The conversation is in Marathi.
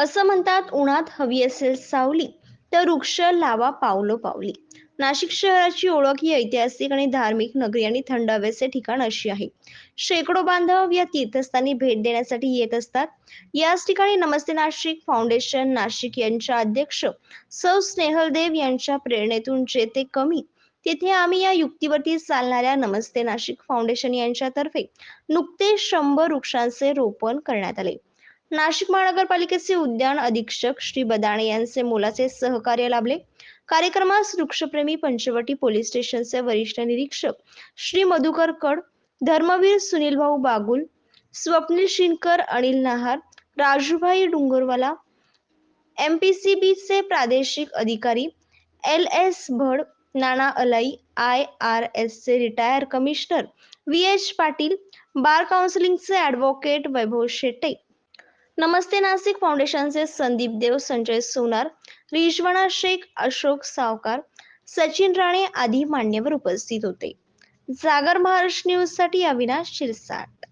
असं म्हणतात उन्हात हवी असेल सावली तर वृक्ष लावा पावलो पावली. नाशिक शहराची ओळख ही ऐतिहासिक आणि धार्मिक नगरी आणि थंड हवेचे ठिकाण अशी आहे. शेकडो बांधव या तीर्थस्थानी भेट देण्यासाठी येत असतात. याच ठिकाणी नमस्ते नाशिक फाउंडेशन नाशिक यांच्या अध्यक्ष सौ स्नेहलदेव यांच्या प्रेरणेतून जेथे कमी तिथे आम्ही या युक्तीवरती चालणाऱ्या नमस्ते नाशिक फाउंडेशन यांच्यातर्फे नुकतेच शंभर वृक्षांचे रोपण करण्यात आले. नाशिक महानगरपालिकेचे उद्यान अधीक्षक श्री बदाणे यांचे मोलाचे सहकार्य लाभले. कार्यक्रमास वृक्षप्रेमी पंचवटी पोलीस स्टेशनचे वरिष्ठ निरीक्षक श्री मधुकर कड धर्मवीर सुनील भाऊ बागुल स्वप्नील शिनकर अनिल नहार राजूभाई डुंगरवाला बीचे प्रादेशिक अधिकारी एल एस भड नाना अलाई आय आर एसचे retire commissioner V H Patil bar काउन्सिलिंगचे advocate Vaibhav Shette नमस्ते नाशिक फाउंडेशनचे संदीप देव संजय सोनार रिजवाना शेख अशोक सावकार सचिन राणे आदी मान्यवर उपस्थित होते. जागर महाराष्ट्र न्यूजसाठी अविनाश शिरसाट.